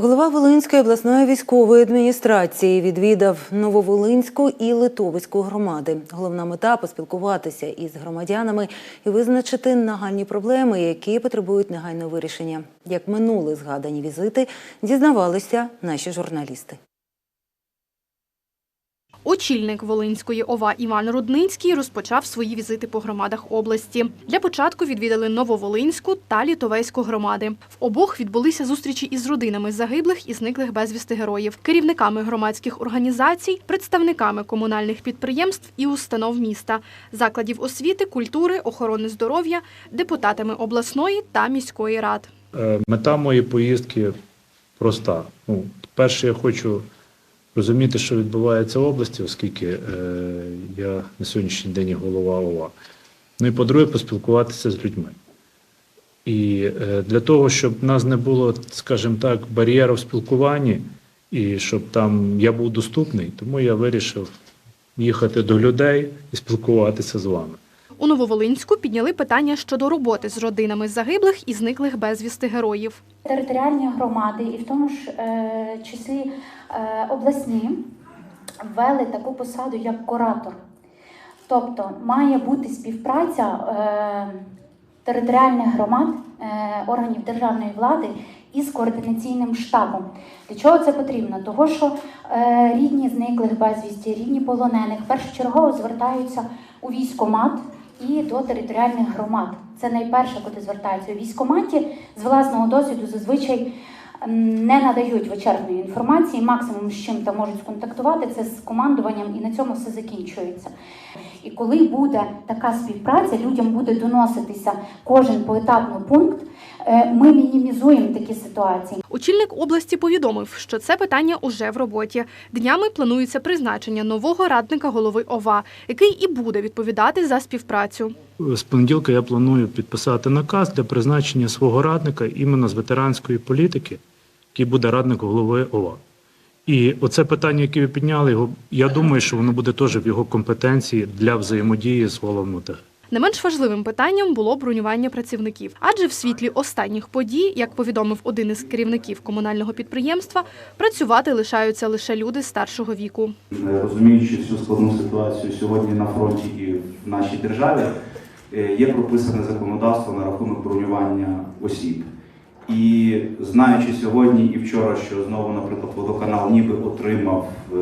Голова Волинської обласної військової адміністрації відвідав Нововолинську і Литовську громади. Головна мета поспілкуватися із громадянами і визначити нагальні проблеми, які потребують негайного вирішення. Як минули згадані візити, дізнавалися наші журналісти. Очільник Волинської ОВА Іван Рудницький розпочав свої візити по громадах області. Для початку відвідали Нововолинську та Літовейську громади. В обох відбулися зустрічі із родинами загиблих і зниклих безвісти героїв, керівниками громадських організацій, представниками комунальних підприємств і установ міста, закладів освіти, культури, охорони здоров'я, депутатами обласної та міської рад. Е, Мета моєї поїздки проста. Ну, перше, я хочу розуміти, що відбувається в області, оскільки е, я на сьогоднішній день голова ОВА. Ну і по-друге, поспілкуватися з людьми. І е, для того, щоб в нас не було, скажімо так, бар'єру в спілкуванні, і щоб там я був доступний, тому я вирішив їхати до людей і спілкуватися з вами. У Нововолинську підняли питання щодо роботи з родинами загиблих і зниклих безвісти героїв. Територіальні громади, і в тому ж е, числі е, обласні, ввели таку посаду як куратор. Тобто має бути співпраця е, територіальних громад, органів державної влади із координаційним штабом. Для чого це потрібно? Того, що рідні зниклих безвісті, рідні полонених першочергово звертаються у військомат і до територіальних громад. Це найперше, куди звертаються. У військоматі з власного досвіду зазвичай не надають вичерпної інформації. Максимум, з чим там можуть сконтактувати, це з командуванням, і на цьому все закінчується. І коли буде така співпраця, людям буде доноситися кожен поетапно пункт. е, Ми мінімізуємо такі ситуації. Очільник області повідомив, що це питання уже в роботі. Днями планується призначення нового радника голови ОВА, який і буде відповідати за співпрацю. З понеділка я планую підписати наказ для призначення свого радника іменно з ветеранської політики, який буде радник голови ОВА. І оце питання, яке ви підняли, його, я думаю, що воно буде теж в його компетенції для взаємодії з головами ОТГ. Не менш важливим питанням було бронювання працівників, адже в світлі останніх подій, як повідомив один із керівників комунального підприємства, працювати лишаються лише люди старшого віку. розуміючи всю складну ситуацію сьогодні на фронті і в нашій державі, е, є прописане законодавство на рахунок бронювання осіб. І знаючи сьогодні і вчора, що знову, наприклад, водоканал ніби отримав е,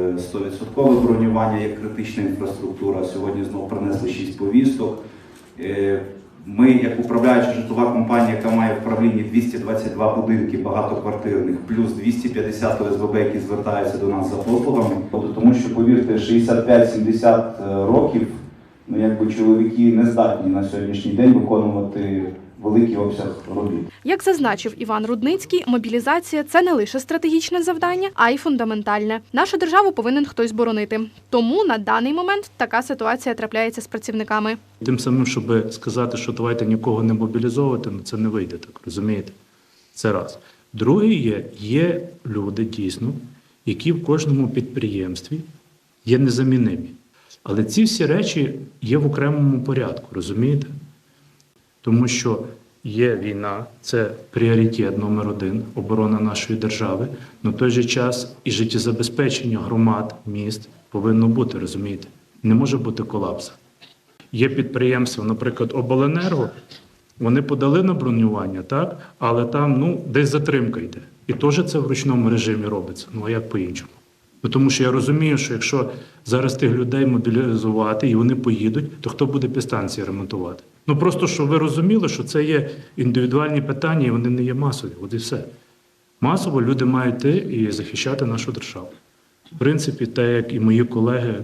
100% бронювання як критична інфраструктура, сьогодні знову принесли 6 повісток. Е, Ми, як управляюча житлова компанія, яка має в правлінні 222 будинки багатоквартирних, плюс 250 ОСББ, які звертаються до нас за послугами. Тобто, Тому що, повірте, 65-70 років, ну якби чоловіки не здатні на сьогоднішній день виконувати великий обсяг робіт. Як зазначив Іван Рудницький, мобілізація це не лише стратегічне завдання, а й фундаментальне. Нашу державу повинен хтось боронити. Тому на даний момент така ситуація трапляється з працівниками. Тим самим, щоб сказати, що давайте нікого не мобілізовувати, ну це не вийде так, розумієте? Це раз. Друге є, є люди дійсно, які в кожному підприємстві є незамінимі. Але ці всі речі є в окремому порядку, розумієте? Тому що є війна, це пріоритет номер один оборона нашої держави. На той же час і життєзабезпечення громад, міст повинно бути, розумієте? Не може бути колапсу. Є підприємства, наприклад, Обленерго, вони подали на бронювання, так? але там ну, десь затримка йде. І теж це в ручному режимі робиться. Ну а як по-іншому? Ну, тому що я розумію, що якщо зараз тих людей мобілізувати і вони поїдуть, то хто буде підстанції ремонтувати? Ну просто щоб ви розуміли, що це є індивідуальні питання, і вони не є масові. От і все. Масово люди мають йти і захищати нашу державу. В принципі, те, як і мої колеги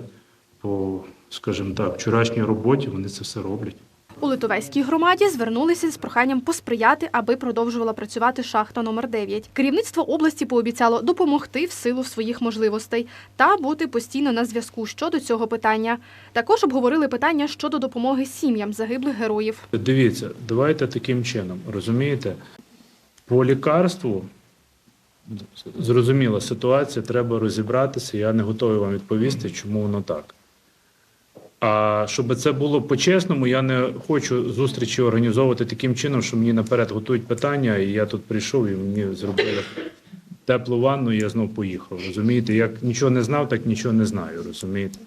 по, скажімо так, вчорашній роботі, вони це все роблять. У Литовецькій громаді звернулися з проханням посприяти, аби продовжувала працювати шахта номер 9 Керівництво області пообіцяло допомогти в силу своїх можливостей та бути постійно на зв'язку щодо цього питання. Також обговорили питання щодо допомоги сім'ям загиблих героїв. Дивіться, давайте таким чином, розумієте, по лікарству зрозуміла ситуація, треба розібратися. Я не готовий вам відповісти, чому воно так. А щоб це було по-чесному, я не хочу зустрічі організовувати таким чином, що мені наперед готують питання, і я тут прийшов і мені зробили теплу ванну, і я знов поїхав. Розумієте, як нічого не знав, так нічого не знаю. Розумієте?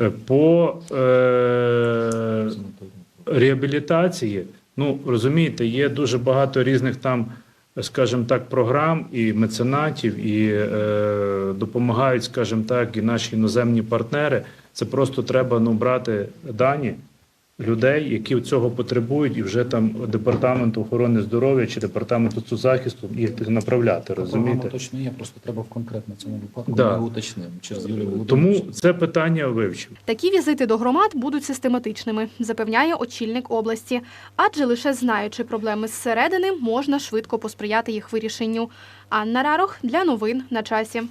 Е, По е, реабілітації, ну розумієте, є дуже багато різних там, скажімо так, програм і меценатів, і е, допомагають, скажімо так, і наші іноземні партнери. Це просто треба ну, брати дані людей, які цього потребують, і вже там департаменту охорони здоров'я чи департаменту соцзахисту їх направляти. Розумієте? точно є, просто треба в конкретно цьому випадку Да. ми уточнимо через Юлію Тому це питання вивчимо. Такі візити до громад будуть систематичними, запевняє очільник області. Адже лише знаючи проблеми зсередини, можна швидко посприяти їх вирішенню. Анна Рарох для новин на часі.